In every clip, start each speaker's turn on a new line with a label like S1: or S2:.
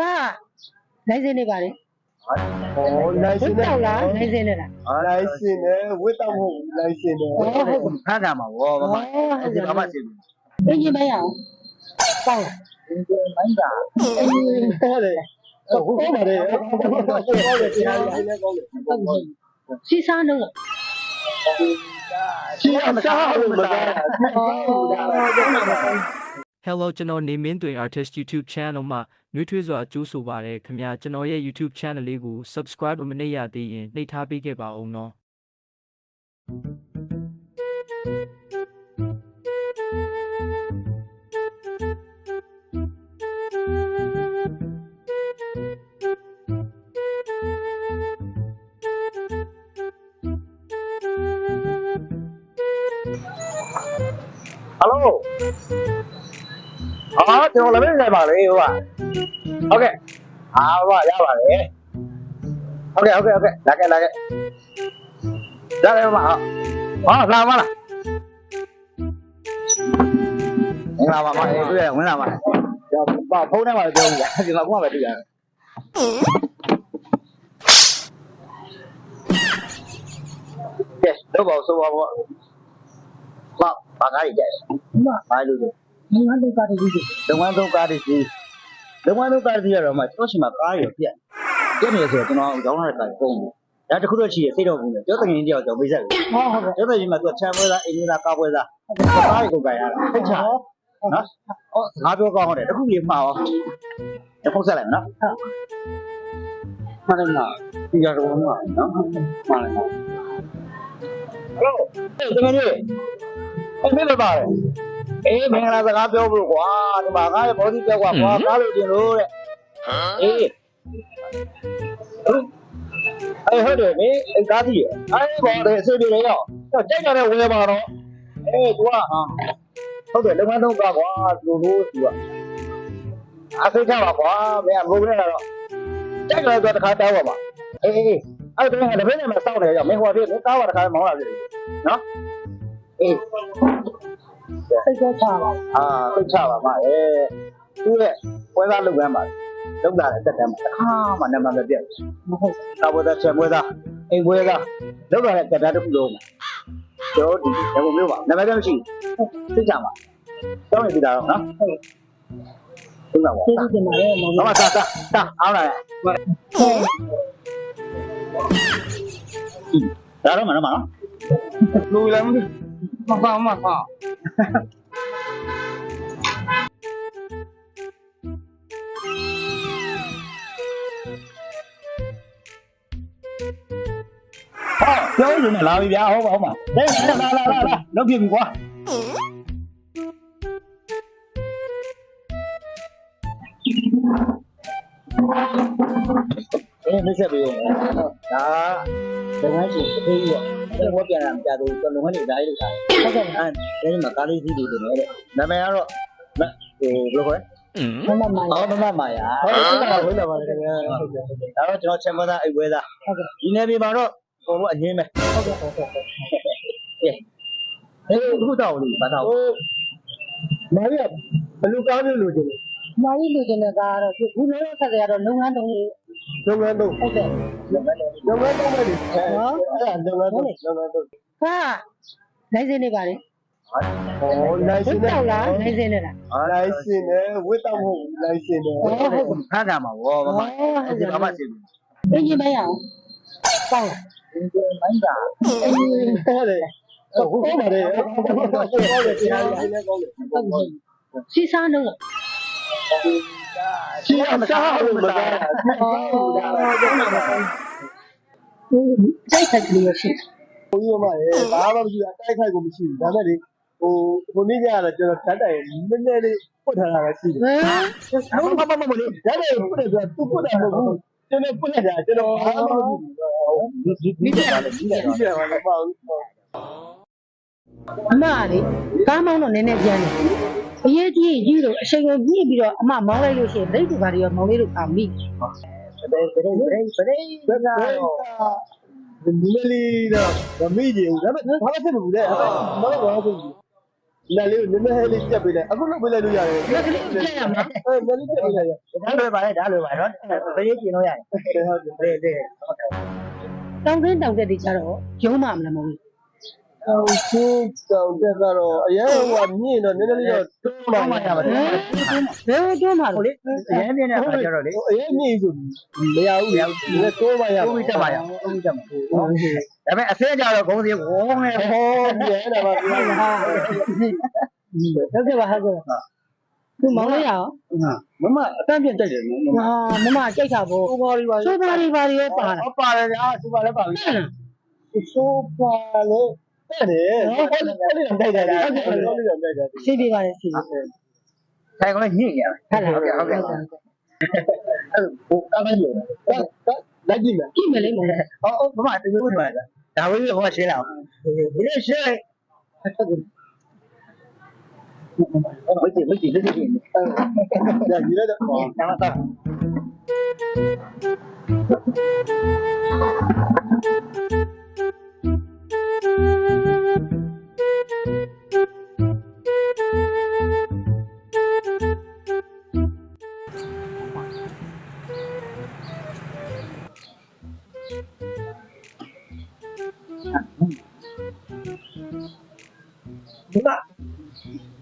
S1: ဟာနိုင်စင်းနေပါလေ
S2: ဟောလိုင်
S1: ဝ
S2: စ
S1: တ်
S2: င်နဲ့
S1: တော့လားနိုင်စင်းနေလား
S2: လိုင်စင်နဲ့ဝတ်တော့မဟုတ်ဘူးလိုင်စင်နဲ့
S1: ဟောဟုတ်ကဲ့
S3: ဖမ်းတာမှာဗောမမ
S1: ဟုတ်
S3: ဒီ
S1: ကဲ့
S3: ဘာမှစီဘူး
S1: အင်ဂျင်မရအောင်ပေါက်
S3: မိုင်းတာ
S2: ဟုတ်တယ်ဟုတ်ပါတယ်ဟုတ်ပါတယ်တရားလေးနဲ့ကောင်းတယ်
S1: စီစားလုံး
S2: ရှင်းအောင်စားလို့မစားဘူးဒါတော့
S4: Hello ကျွန်တော်နေမင်းတွင် artist YouTube channel မှာနှွေးထွေးစွာအကျိုးဆိုပါရခင်ဗျာကျွန်တော်ရဲ့ YouTube channel လေးကို subscribe မလုပ်ရသေးရင်နှိပ်ထားပေးခဲ့ပါဦးနော်
S3: ဟယ်လို ဟာကျွန်တော်လည်းနေပါလေဟိုကဟုတ်ကဲ့ဟာဟိုကရပါလေဟုတ်ကဲ့ဟုတ်ကဲ့ဟုတ်ကဲ့လာခဲ့လာခဲ့ရတယ်မဟာဟာလာမလားဝင်လာပါမအေးတွေ့ရဝင်လာပါကျွန်တော်ဖုန်းထဲမှာပြောဘူးလားဒီမှာခုမှပဲတွေ့ရတယ်ကဲတော့ပါဆိုပါဘောမဘာကားကြီးကြိုက်မဘာလို့လဲ
S1: ငါတို့ပါတယ်ဒီ
S3: လုပ်ငန်းသုံးကားတွေစီလုပ်ငန်းသုံးကားတွေရတော့မှကျွန်တော်ရှင်မှာကားရပြက်ပြက်နေဆိုတော့ကျွန်တော်ရောင်းရတဲ့ကားပုံဘူးဒါတခုတော့ရှိရစိတ်တော့ဘူးလေကျောင်းတငင်တယောက်ကျွန်တော်ပြိဆက်တယ်
S1: ဟောဟုတ်ကဲ့
S3: ကျောင်းတငင်မှာသူချမ်းပွဲသားအင်းကြီးသားကားပွဲသားကားတွေကိုကြိုင်ရတာဟုတ်ချာနော်အော်ငါပြောကောင်းဟုတ်တယ်တခုလေးမှားရောတခုဆက်လိုက်မယ်နော်မှန်တယ်မဒီရတော့မှာနော်မှန်တယ်ဟယ်လိုတကယ်ကြီးအဲ့မင်းလည်းပါတယ် အေးမင်္ဂလာစကားပြောဖို့ကွာဒီမှာကားရဲ့ဘောဓိပြောက်ကွာကွာကားလို့တင်လို့တဲ့အေးအေးဟုတ်တယ်မင်းအဲ့ကားကြီးအဲ့ဘောတယ်ဆွေးပြေလေရောတော့ကြိုက်ကြတဲ့ဝယ်ပါတော့အေး तू ကဟုတ်တယ်လုံမသုံးကားကွာသူတို့ तू ကအစိတ်ချပါကွာမင်းကငိုနေတော့ကြိုက်ကြတဲ့တခါတောင်းပါပါအေးအေးအဲ့ဒါကတပည့်နဲ့မ စောင့်နေရမင်းဟိုကပြေကားကတခါမောင်းလာပြီနော်အေး
S1: စိတ်ကြောချပါ
S3: အာသိချပါပါအဲသူ့ရဲ့ပွဲသားလုပ်ငန်းပါလုပ်တာတဲ့တက်တမ်းမှာတစ်ခါမှနံပါတ်မပြတ်ဘူး
S1: မဟုတ်
S3: သာဝတ္တချက်ပွဲသားအိမ်ပွဲသားလုပ်တာတဲ့တက်တမ်းတစ်ခုလုံးမှာကျွန်တော်ဒီဓာတ်ပုံမျိုးပါနံပါတ်တမ်းမရှိဘူးသိချပါတောင်းနေပြီလားနော်ဟုတ်ဟုတ်ပါပါ
S1: သေးသေးတယ်မောင်
S3: ဘာမှသာသာသာအောင်လာဒါတော့မနော်မနော်
S2: လူလည်းမသိ
S3: မပါမပါဟာပြောရင်လည်းလာပြီဗျာဟုတ်ပါဟုတ်ပါဟဲ့လာလာလာလာလောက် ပြပြီကွာအေးမဆက်ပြီးဦးမယ်ဒါလုပ်ငန်းရှင်တစ်သေးရောအဲ့ဘောပြန်လာမကြတော့ကျွန်တော်လုပ်ငန်းတွေဓာတ်ရိုက်ထားတယ်ဟုတ်ကဲ့အဲ့ဒီမှာကားလေးစီးတွေတင်နေတယ်နာမည်ကတော့ဟိုဘယ်လိုခေါ်လဲ
S1: မမမ
S3: အော်မမမာယာ
S2: ဟုတ်တယ်ဟုတ်တယ်ပါတယ်ခင်ဗျာဟုတ်တယ်
S3: ဒါတော့ကျွန်တော်ချက်မသားအိတ်ဝဲသားဒီနေ့ဒီမှာတော့အကုန်လုံးအငင်းပဲ
S1: ဟုတ်ကဲ့ဟုတ်ကဲ့
S3: ဟေးအခုတော့လေဘာတော့
S2: ဟိုမာရီကဘလူကားမျိုးလိုချင်တယ်
S1: မာကြီးလူချင်းတဲ့ကားတော့ဘူးလုံးလုံးဆက်ကြတော့လုပ်ငန်းတုံးလေး
S2: လုပ်ငန်းတော့
S1: ဟုတ်ကဲ့
S2: လုပ်ငန်းတော့ပဲဒီအဲ့ဒါလုပ်ငန်းတော့လုပ်ငန်းတော့
S1: ဟာနိုင်စင်းနေပါလေ
S2: ဟောလိုင်
S1: ဝ
S2: စ
S1: တ်
S2: င်နဲ့
S1: တော့လားနိုင်စင်းနေလား
S2: လိုင်စင်နဲ့ဝတ်တော့မဟုတ်ဘူးလိုင်စင်နဲ့
S1: ဟောဟုတ်ကဲ့
S3: ဖမ်းတာမှာဗောမမဒီဘာမှစီဘူး
S1: အင်ဂျင်မရအောင်ပေါက်
S3: မိုင်းတာ
S2: ဟုတ်တယ်ဟုတ်ပါတယ်ဟုတ်ပါတယ်တရားလေးနဲ့ကောင်းတယ်
S1: ဟုတ်ကဲ့စီစားလုံး
S2: ရှင်းအောင်စားလို့မစားဘူးဒါတော့ကျွန်တော်
S1: စိတ်ထက်ကလေးရှိ
S2: ဘုန်းကြီးမရဲ့ဘာမှမရှိဘူးအတိုက်ခိုက်ကိုမရှိဘူးဒါမဲ့လေဟိုဟိုနေ့ကျတော့ကျွန်တော်ဓာတ်တိုင်နည်းနည်းလေးပုတ်ထားတာပဲရှိတယ်
S1: ဟမ်
S2: မမမမလေးဓာတ်တိုင်ပုတ်တယ်ဆိုတော့သူပုတ်တာမဟုတ်ဘူးကျွန်တော်ပုတ်လိုက်တာကျွန်တော်ဘာမှမလုပ်ဘူး
S3: ဒီဒီတယ်လေဒီတယ်
S2: ဒီကဘာမှမဟုတ်ဘူး
S1: အမကလေကားမောင်းတော့နည်းနည်းပြန်တယ်အရေးကြီးကြီးတော့အချိန်ကိုညှိပြီးတော့အမမောင်းလိုက်လို့ရှိရင်ဒိတ်တူပါတွေရောမောင်းလေးတို့အာမိ
S3: ဘယ်ဘယ်ဘယ်ဘယ်ဘယ်
S2: ဘယ်ကတော့ဒီလေးတော့မမိကြဘူးဒါပေမဲ့ဘာမှဖြစ်မဘူးလေမဟုတ်ဘာမှဖြစ်ဘူးလက်လေးကိုနည်းနည်းလေးပြတ်ပေးလိုက်အခုလုပ်ပေးလိုက်လို့ရတယ်
S1: လက်ကလေးကိုပြရမှာ
S2: အဲလက်လေးပြတ်ပေးလိုက်ရ
S3: ဒါလွယ်ပါလေဒါလွယ်ပါတော့ဘယ်ရေးကျင်လို့ရတယ်
S2: ဟုတ်တယ်
S3: တဲ့တဲ့ဟုတ်တယ်
S1: တောင်းတင်းတောင်းတက်တွေကြတော့ရုံးမှမလားမဟုတ်ဘူး
S2: အောင်ချင်းတောင်တက်ကတော့အရင်ကမြင့်တော့နည်းနည်းလေးတော့တွန်း
S3: မှ
S2: မှ
S3: ရ
S2: ရ
S3: ပါ
S2: ပါ
S3: တ
S2: တယ်ယ်
S1: ဘယ်တွန်းမှာ
S3: ဟို
S1: လဲ
S3: လေအရင်ပြင်းတဲ့အခါကျတော့လေ
S2: အရင်မြင့်ဆိုမရဘူးလေဒီကတွန်းမှရ
S3: ကိုပြီးတက်ပါရကိုပြီးတက်မှာဒါပေမဲ့အစင်းကြတော့ဂုံးစီဝုန်းနေ
S2: ဟောပြန်တာပါဗျာ
S1: ဟုတ်ကဲ့ပါဟုတ်ကဲ့ပါသူမောင်းလိုက်ရအောင်
S3: မမအတန်းပြတ်တိုက်တယ်နော်
S1: ဟာမမကြိုက်တာပေါ့
S2: ဟောပါလိပါ
S1: ဆိုပါရီပါရီရောပါလာ
S2: ဟောပါတယ်ဗျာသူပါလည်းပါပြီဆိုပါလေတဲ့တယ်ဟောတယ်တိုက်တယ်တိုက်တယ်တိုက်တယ်
S1: စီးပြပါလေစီးပြ
S3: ဆိုင်ကလည်း ညင်ရ
S1: ဟုတ်လား
S3: ဟုတ်ကဲ့ဟုတ်ကဲ့
S2: အဲ့ဟိုအမကြီးလက်ကြည့်မယ်
S1: ကြည့်မလေးမလေး
S3: ဟောမမတူတူပါလားဒါဝေးဟောရှင်းလာဒီလိုရှင်း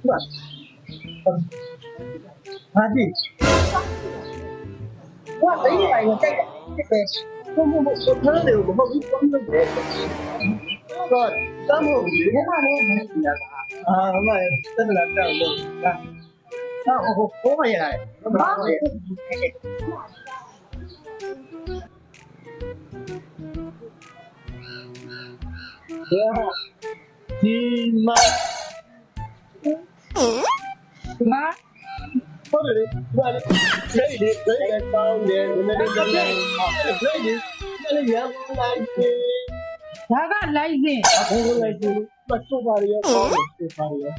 S2: ဒီမှာဟာကြည့်ဘာလဲရိုင်းတိုက်တယ်ဘုံဘုံဘုံဘာလဲဘုံဘုံဘုံလို့တယ်တော့တမ်းဖို့ဒီမှာလည်းမရှိတာအာမတက်လာတော့လို့ဒါ
S3: ဟိုဟိုမရရတယ်ဘာလဲ
S2: ဒီမှာ
S1: မ
S2: ဟုတ်တယ်ဘာလဲဒိတ်လေးဒိတ်လေးပေါင်းတယ်နည်းနည်းလေးဒိတ်လေးဒိတ်လေးလည်းရမ်းလိုက်တယ်
S1: ဒါကလိုက်စင်
S2: အခုလိုက်ကြည့်မဆိုပါရရောပေါင်းတယ်ဆိုပါရရော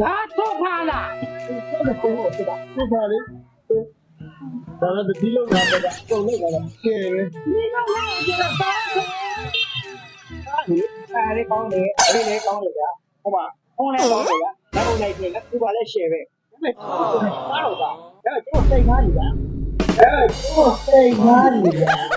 S1: ဒါတော့ ဖားလား
S2: ဟုတ်တယ်ဟုတ်တယ်ဆိုပါလေဒါလည်းဒီလိုလာတာပုံလိုက်တာကျဲတယ်
S1: ဒီကောင်ကကျတော့ပါဆို
S3: အဲ့ဒီကောင်းတယ်အဲ့ဒီလေးကောင်းတယ်ဗျာဟုတ်ပါဟိုလည်းကောင်းတယ်ဗျာနောက်လိုက်ပြင်လည်းသူကလည်း share ပဲဒါပေမဲ့အားတော့ကဒါတော့စိတ်သားကြီးဗျာ
S2: အဲ့တော့စိတ်သားကြီး